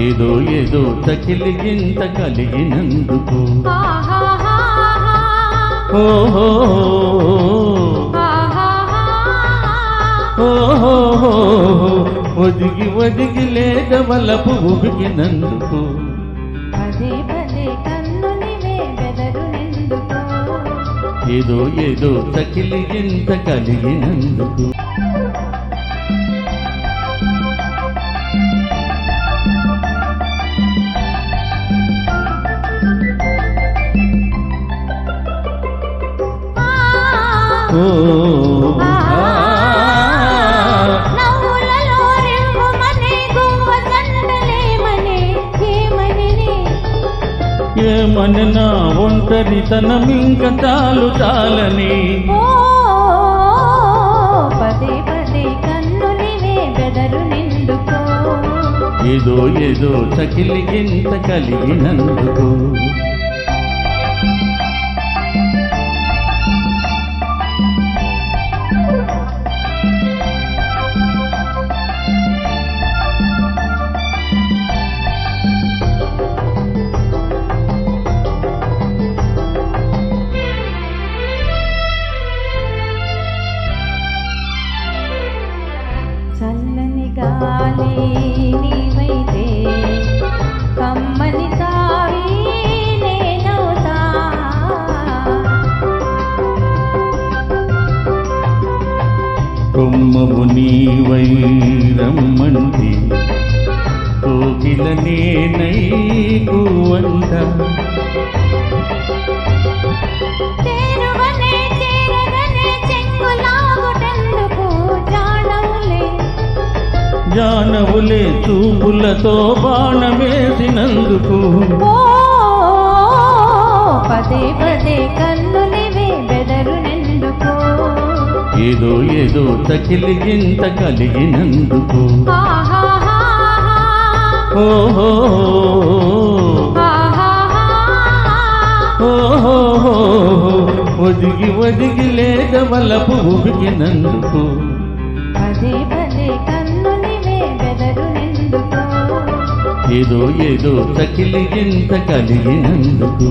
ఏదో ఏదో తకిలి గింత కలిగినందుకు. ఓహో. ఒదిగి ఒదిగి లేద వలపు కన్నులివే బెదరునెందుకో ఏదో ఏదో తకిలి గింత కలిగినందుకు. ఏమనినే ఏమననా ఒంటరితనమింక చాలు చాలని? పదే పదే కన్నులివే బెదరు నిండుకో. ఏదో ఏదో తకిలి గింత కలిగినందుకు. కొమ్మము నీవై రమ్మంటి కోకిల నేనై కూవంట జానవులే చూపులతో బాణమేసినందుకు. పదే పదే కన్నులివే బెదరు నిండుకో. ఏదో ఏదో తకిలి కలిగినందుకు. ఓహో. ఒదిగి ఒదిగి లేద వలపు ఉబికినందుకు. పదే పదే నిండుకో ఏదో ఏదో తకిలి గింత కలిగినందుకు?